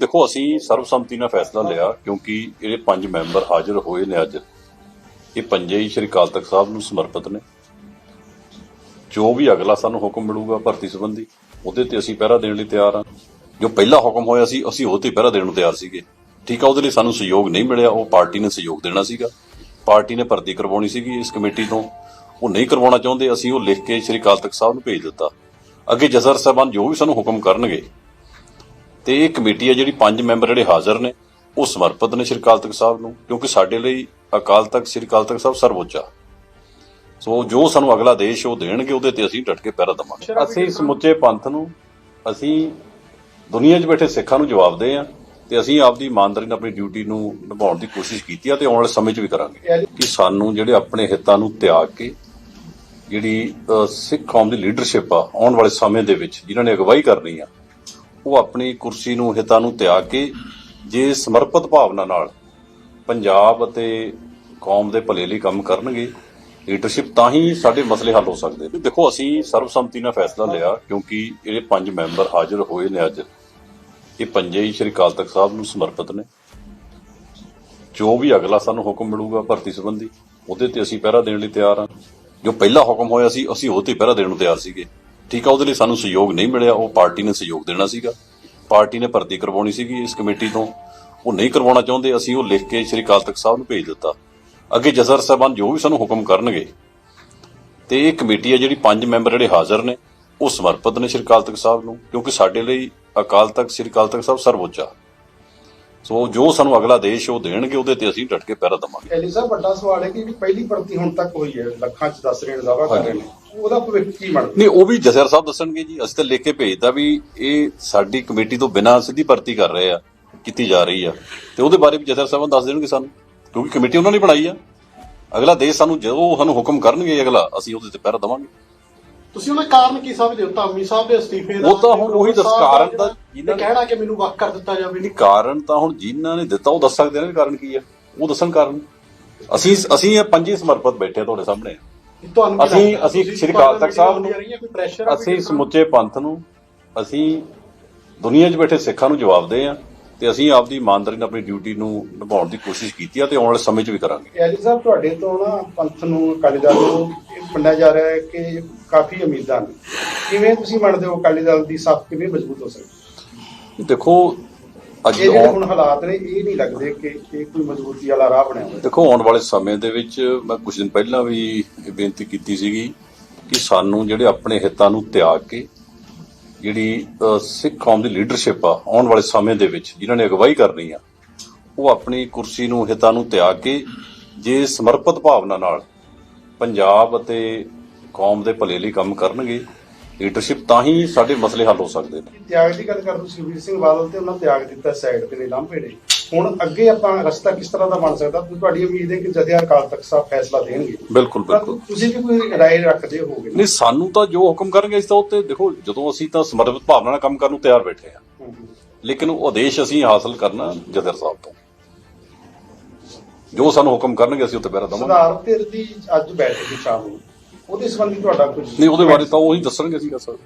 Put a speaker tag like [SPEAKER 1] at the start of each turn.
[SPEAKER 1] ਦੇਖੋ, ਅਸੀਂ ਸਰਬਸੰਮਤੀ ਨਾਲ ਫੈਸਲਾ ਲਿਆ, ਕਿਉਂਕਿ ਇਹ ਪੰਜ ਮੈਂਬਰ ਹਾਜ਼ਰ ਹੋਏ ਨੇ ਅੱਜ। ਇਹ ਪੰਜੇ ਹੀ ਸ਼੍ਰੀ ਅਕਾਲ ਤਖਤ ਸਾਹਿਬ ਨੂੰ ਸਮਰਪਿਤ ਨੇ। ਜੋ ਵੀ ਅਗਲਾ ਸਾਨੂੰ ਹੁਕਮ ਮਿਲੂਗਾ ਭਰਤੀ ਸੰਬੰਧੀ, ਉਹਦੇ ਤੇ ਅਸੀਂ ਪਹਿਰਾ ਦੇਣ ਲਈ ਤਿਆਰ ਹਾਂ। ਜੋ ਪਹਿਲਾ ਹੁਕਮ ਹੋਇਆ ਸੀ, ਅਸੀਂ ਉਹ ਤੇ ਪਹਿਰਾ ਦੇਣ ਨੂੰ ਤਿਆਰ ਸੀਗੇ। ਠੀਕ ਆ, ਉਹਦੇ ਲਈ ਸਾਨੂੰ ਸਹਿਯੋਗ ਨਹੀਂ ਮਿਲਿਆ। ਉਹ ਪਾਰਟੀ ਨੇ ਸਹਿਯੋਗ ਦੇਣਾ ਸੀਗਾ। ਪਾਰਟੀ ਨੇ ਭਰਤੀ ਕਰਵਾਉਣੀ ਸੀਗੀ ਇਸ ਕਮੇਟੀ ਤੋਂ। ਉਹ ਨਹੀਂ ਕਰਵਾਉਣਾ ਚਾਹੁੰਦੇ, ਅਸੀਂ ਉਹ ਲਿਖ ਕੇ ਸ਼੍ਰੀ ਅਕਾਲ ਤਖਤ ਸਾਹਿਬ ਨੂੰ ਭੇਜ ਦਿੱਤਾ। ਅੱਗੇ ਜਸਰ ਸਾਹਿਬਾਨ ਜੋ ਵੀ ਸਾਨੂੰ ਹੁਕਮ ਕਰਨਗੇ ਤੇ ਇਹ ਕਮੇਟੀ ਆ ਜਿਹੜੀ ਪੰਜ ਮੈਂਬਰ ਜਿਹੜੇ ਹਾਜ਼ਰ ਨੇ ਉਹ ਸਮਰਪਿਤ ਨੇ ਸ਼੍ਰੀ ਅਕਾਲ ਤਖਤ ਸਾਹਿਬ ਨੂੰ ਕਿਉਂਕਿ ਸਾਡੇ ਲਈ ਅਕਾਲ ਤਖਤ ਸ਼੍ਰੀ ਅਕਾਲ ਤਖਤ ਸਾਹਿਬ ਸਰਵਉੱਚ ਆ। ਸੋ ਜੋ ਸਾਨੂੰ ਅਗਲਾ ਦੇਸ਼ ਉਹ ਦੇਣਗੇ ਉਹਦੇ ਤੇ ਅਸੀਂ ਡਟ ਕੇ ਪਹਿਰਾ ਦਵਾਂਗੇ। ਅਸੀਂ ਸਮੁੱਚੇ ਪੰਥ ਨੂੰ ਅਸੀਂ ਦੁਨੀਆ 'ਚ ਬੈਠੇ ਸਿੱਖਾਂ ਨੂੰ ਜਵਾਬ ਦੇ ਆ ਤੇ ਅਸੀਂ ਆਪਦੀ ਇਮਾਨਦਾਰੀ ਨਾਲ ਆਪਣੀ ਡਿਊਟੀ ਨੂੰ ਨਿਭਾਉਣ ਦੀ ਕੋਸ਼ਿਸ਼ ਕੀਤੀ ਆ ਤੇ ਆਉਣ ਵਾਲੇ ਸਮੇਂ 'ਚ ਵੀ ਕਰਾਂਗੇ। ਕਿ ਸਾਨੂੰ ਜਿਹੜੇ ਆਪਣੇ ਹਿੱਤਾਂ ਨੂੰ ਤਿਆਗ ਕੇ ਜਿਹੜੀ ਸਿੱਖ ਕੌਮ ਦੀ ਲੀਡਰਸ਼ਿਪ ਆ ਆਉਣ ਵਾਲੇ ਸਮੇਂ ਦੇ ਵਿੱਚ ਜਿਨ੍ਹਾਂ ਨੇ ਅਗਵਾਈ ਕਰਨੀ ਆ ਉਹ ਆਪਣੀ ਕੁਰਸੀ ਨੂੰ ਹਿੱਤਾਂ ਨੂੰ ਤਿਆਗ ਕੇ ਜੇ ਸਮਰਪਿਤ ਭਾਵਨਾ ਨਾਲ ਪੰਜਾਬ ਅਤੇ ਕੌਮ ਦੇ ਭਲੇ ਲਈ ਕੰਮ ਕਰਨਗੇ ਲੀਡਰਸ਼ਿਪ ਤਾਂ ਹੀ ਸਾਡੇ ਮਸਲੇ ਹੱਲ ਹੋ ਸਕਦੇ ਨੇ। ਦੇਖੋ, ਅਸੀਂ ਸਰਬਸੰਮਤੀ ਨਾਲ ਫੈਸਲਾ ਲਿਆ ਕਿਉਂਕਿ ਇਹ ਪੰਜ ਮੈਂਬਰ ਹਾਜ਼ਰ ਹੋਏ ਨੇ ਅੱਜ। ਇਹ ਪੰਜੇ ਹੀ ਸ਼੍ਰੀ ਅਕਾਲ ਤਖਤ ਸਾਹਿਬ ਨੂੰ ਸਮਰਪਿਤ ਨੇ। ਜੋ ਵੀ ਅਗਲਾ ਸਾਨੂੰ ਹੁਕਮ ਮਿਲੂਗਾ ਭਰਤੀ ਸੰਬੰਧੀ, ਉਹਦੇ ਤੇ ਅਸੀਂ ਪਹਿਰਾ ਦੇਣ ਲਈ ਤਿਆਰ ਹਾਂ। ਜੋ ਪਹਿਲਾ ਹੁਕਮ ਹੋਇਆ ਸੀ, ਅਸੀਂ ਉਹ ਤੇ ਪਹਿਰਾ ਦੇਣ ਨੂੰ ਤਿਆਰ ਸੀਗੇ। ਠੀਕ ਆ ਉਹਦੇ ਲਈ ਸਾਨੂੰ ਸਹਿਯੋਗ ਨਹੀਂ ਮਿਲਿਆ ਉਹ ਪਾਰਟੀ ਨੇ ਸਹਿਯੋਗ ਦੇਣਾ ਸੀਗਾ। ਪਾਰਟੀ ਨੇ ਭਰਤੀ ਕਰਵਾਉਣੀ ਸੀਗੀ ਇਸ ਕਮੇਟੀ ਤੋਂ। ਉਹ ਨਹੀਂ ਕਰਵਾਉਣਾ ਚਾਹੁੰਦੇ ਅਸੀਂ ਉਹ ਲਿਖ ਕੇ ਸ਼੍ਰੀ ਤਖਤ ਸਾਹਿਬ ਨੂੰ ਭੇਜ ਦਿੱਤਾ। ਅੱਗੇ ਜਸਰ ਸਾਹਿਬਾਨ ਜੋ ਵੀ ਸਾਨੂੰ ਹੁਕਮ ਕਰਨਗੇ ਤੇ ਇਹ ਕਮੇਟੀ ਆ ਜਿਹੜੀ ਪੰਜ ਮੈਂਬਰ ਜਿਹੜੇ ਹਾਜ਼ਰ ਨੇ ਉਹ ਸਮਰਪਿਤ ਨੇ ਸ਼੍ਰੀ ਅਕਾਲ ਤਖਤ ਸਾਹਿਬ ਨੂੰ ਕਿਉਂਕਿ ਸਾਡੇ ਲਈ ਅਕਾਲ ਤਖਤ ਸ਼੍ਰੀ ਅਕਾਲ ਤਖਤ ਸਾਹਿਬ ਸਰਵਉੱਚ ਆ। ਸੋ ਜੋ ਸਾਨੂੰ ਅਗਲਾ ਦੇਸ਼ ਉਹ ਦੇਣਗੇ ਉਹਦੇ ਤੇ ਅਸੀਂ ਡਟ ਕੇ ਪਹਿਰਾ ਦਵਾਂਗੇ।
[SPEAKER 2] ਐਲੀ ਸਾਹਿਬ ਵੱਡਾ ਸਵਾਲ ਹੈ ਕਿ ਪਹਿਲੀ ਭਰਤੀ ਹੁਣ ਤੱਕ ਹੋਈ ਹੈ ਲੱਖਾਂ ਚ ਦੱਸ ਰਹੇ ਨੇ ਦਾਵਾ ਕਰ ਰਹੇ ਨੇ। ਉਹਦਾ ਭਵਿੱਖ ਕੀ ਬਣਦਾ?
[SPEAKER 1] ਨਹੀਂ ਉਹ ਵੀ ਜਸਰ ਸਾਹਿਬ ਦੱਸਣਗੇ ਜੀ। ਅਸੀਂ ਤਾਂ ਲਿਖ ਕੇ ਭੇਜਦਾ ਵੀ ਇਹ ਸਾਡੀ ਕਮੇਟੀ ਤੋਂ ਬਿਨਾਂ ਸਿੱਧੀ ਭਰਤੀ ਕਰ ਰਹੇ ਆ ਕੀਤੀ ਜਾ ਰਹੀ ਆ। ਤੇ ਉਹਦੇ ਬਾਰੇ ਵੀ ਜਸਰ ਸਾਹਿਬ ਦੱਸ ਦੇਣਗੇ ਸਾਨੂੰ ਕਿਉਂਕਿ ਕਮੇਟੀ ਉਹਨਾਂ ਨੇ ਬਣਾਈ ਆ। ਅਗਲਾ ਦੇਸ਼ ਸਾਨੂੰ ਜਦੋਂ ਸਾਨੂੰ ਹੁਕਮ ਕਰਨਗੇ ਅਗਲਾ ਅਸੀਂ ਉਹਦੇ ਤੇ ਪਹਿਰਾ ਦਵਾਂਗੇ।
[SPEAKER 3] ਤੁਸੀਂ ਉਹਦਾ ਕਾਰਨ ਕੀ ਸਮਝਦੇ ਹੋ? ਧਾਮੀ ਸਾਹਿਬ ਦੇ ਅਸਤੀਫੇ ਦਾ
[SPEAKER 1] ਉਹ ਤਾਂ ਹੁਣ ਉਹੀ ਦੱਸ- ਕਾਰਨ ਤਾਂ
[SPEAKER 3] ਜਿਹਨਾਂ ਕਹਿਣਾ ਕਿ ਮੈਨੂੰ ਵੱਖ ਕਰ ਦਿੱਤਾ ਜਾਵੇ
[SPEAKER 1] ਨਹੀਂ। ਕਾਰਨ ਤਾਂ ਹੁਣ ਜਿਨ੍ਹਾਂ ਨੇ ਦਿੱਤਾ ਉਹ ਦੱਸ ਸਕਦੇ ਨੇ ਕਾਰਨ ਕੀ ਆ। ਉਹ ਦੱਸਣ ਕਾਰਨ। ਅਸੀਂ ਅਸੀਂ ਇਹ ਪੰਜੇ ਸਮਰਪਿਤ ਬੈਠੇ ਤੁਹਾਡੇ ਸਾਹਮਣੇ।
[SPEAKER 3] ਤੁਹਾਨੂੰ
[SPEAKER 1] ਅਸੀਂ-? ਅਸੀਂ ਸ਼੍ਰੀ ਅਕਾਲ ਤਖਤ ਸਾਹਿਬ ਨੂੰ- ਅਸੀਂ? ਸਮੁੱਚੇ ਪੰਥ ਨੂੰ ਅਸੀਂ ਦੁਨੀਆ 'ਚ ਬੈਠੇ ਸਿੱਖਾਂ ਨੂੰ ਜਵਾਬ ਦੇ ਆ ਤੇ ਅਸੀਂ ਆਪਦੀ ਇਮਾਨਦਾਰੀ ਨਾਲ ਆਪਣੀ ਡਿਊਟੀ ਨੂੰ ਨਿਭਾਉਣ ਦੀ ਕੋਸ਼ਿਸ਼ ਕੀਤੀ ਆ ਤੇ ਆਉਣ ਵਾਲੇ ਸਮੇਂ 'ਚ ਵੀ ਕਰਾਂਗੇ
[SPEAKER 2] ਐਲੀ ਸਾਹਿਬ ਤੁਹਾਡੇ ਤੋਂ ਨਾ ਪੰਥ ਨੂੰ ਅਕਾਲੀ ਦਲ ਨੂੰ ਮੰਨਿਆ ਜਾ ਰਿਹਾ ਹੈ ਕਿ ਕਾਫੀ ਉਮੀਦਾਂ ਨੇ ਕਿਵੇਂ ਤੁਸੀਂ ਮੰਨਦੇ ਹੋ ਅਕਾਲੀ ਦਲ ਦੀ ਸੱਤ ਕਿਵੇਂ ਮਜ਼ਬੂਤ ਹੋ ਸਕਦੀ
[SPEAKER 1] ਦੇਖੋ ਅੱਜ
[SPEAKER 2] ਇਹ ਜਿਹੜੇ
[SPEAKER 1] ਆਉਣ-
[SPEAKER 2] ਹੁਣ ਹਾਲਾਤ ਨੇ ਇਹ ਨਹੀਂ ਲੱਗਦੇ ਕਿ ਇਹ ਕੋਈ ਮਜ਼ਬੂਤੀ ਵਾਲਾ ਰਾਹ ਬਣਿਆ ਹੋਇਆ।
[SPEAKER 1] ਦੇਖੋ ਆਉਣ ਵਾਲੇ ਸਮੇਂ ਦੇ ਵਿੱਚ ਮੈਂ ਕੁਝ ਦਿਨ ਪਹਿਲਾਂ ਵੀ ਇਹ ਬੇਨਤੀ ਕੀਤੀ ਸੀਗੀ ਕਿ ਸਾਨੂੰ ਜਿਹੜੇ ਆਪਣੇ ਹਿੱਤਾਂ ਨੂੰ ਤਿਆਗ ਕੇ ਜਿਹੜੀ ਅ, ਸਿੱਖ ਕੌਮ ਦੀ ਲੀਡਰਸ਼ਿਪ ਆ ਆਉਣ ਵਾਲੇ ਸਮੇਂ ਦੇ ਵਿੱਚ ਜਿਨ੍ਹਾਂ ਨੇ ਅਗਵਾਈ ਕਰਨੀ ਆ ਉਹ ਆਪਣੀ ਕੁਰਸੀ ਨੂੰ ਹਿੱਤਾਂ ਨੂੰ ਤਿਆਗ ਕੇ ਜੇ ਸਮਰਪਿਤ ਭਾਵਨਾ ਨਾਲ ਪੰਜਾਬ ਅਤੇ ਕੌਮ ਦੇ ਭਲੇ ਲਈ ਕੰਮ ਕਰਨਗੇ ਲੀਡਰਸ਼ਿਪ ਤਾਂ ਹੀ ਸਾਡੇ ਮਸਲੇ ਹੱਲ ਹੋ ਸਕਦੇ ਨੇ।
[SPEAKER 2] ਤਿਆਗ ਦੀ ਗੱਲ ਕਰਦੇ ਸੁਖਬੀਰ ਸਿੰਘ ਬਾਦਲ ਤੇ ਉਹਨਾਂ ਤਿਆਗ ਦਿੱਤਾ ਸਾਈਡ ਤੇ ਨੇ ਲਾਂਭੇ ਨੇ। ਹੁਣ ਅੱਗੇ ਆਪਾਂ ਰਸਤਾ ਕਿਸ ਤਰ੍ਹਾਂ ਦਾ ਬਣ ਸਕਦਾ? ਤੁਹਾਡੀ ਉਮੀਦ ਹੈ ਕਿ ਜਥੇਦਾਰ ਅਕਾਲ ਤਖਤ ਸਾਹਿਬ ਫੈਸਲਾ ਦੇਣਗੇ।
[SPEAKER 1] ਬਿਲਕੁਲ ਬਿਲਕੁਲ।
[SPEAKER 2] ਤੁਸੀਂ ਵੀ ਕੋਈ ਰਾਏ ਰੱਖਦੇ ਹੋਗੇ
[SPEAKER 1] ਨਹੀਂ ਸਾਨੂੰ ਤਾਂ ਜੋ ਹੁਕਮ ਕਰਨਗੇ ਇਸ ਤਾਂ ਉੱਤੇ ਦੇਖੋ ਜਦੋਂ ਅਸੀਂ ਤਾਂ ਸਮਰਪਿਤ ਭਾਵਨਾ ਨਾਲ ਕੰਮ ਕਰਨ ਨੂੰ ਤਿਆਰ ਬੈਠੇ ਆ ਲੇਕਿਨ ਉਹ ਆਦੇਸ਼ ਅਸੀਂ ਹਾਸਲ ਕਰਨਾ ਜਦਰ ਸਾਹਿਬ ਤੋਂ। ਜੋ ਸਾਨੂੰ ਹੁਕਮ ਕਰਨਗੇ ਅਸੀਂ ਉੱਤੇ ਪਹਿਰਾ ਦਵਾਂਗੇ।
[SPEAKER 2] ਸੁਧਾਰ ਧਿਰ ਦੀ ਅੱਜ ਬੈਠਕ ਦੀ ਸ਼ਾਮ ਨੂੰ ਉਹਦੇ ਸੰਬੰਧੀ ਤੁਹਾਡਾ ਕੁਝ
[SPEAKER 1] ਨਹੀਂ ਉਹਦੇ ਬਾਰੇ ਤਾਂ ਉਹੀ ਦੱਸਣਗੇ ਅਸੀਂ ਸਰ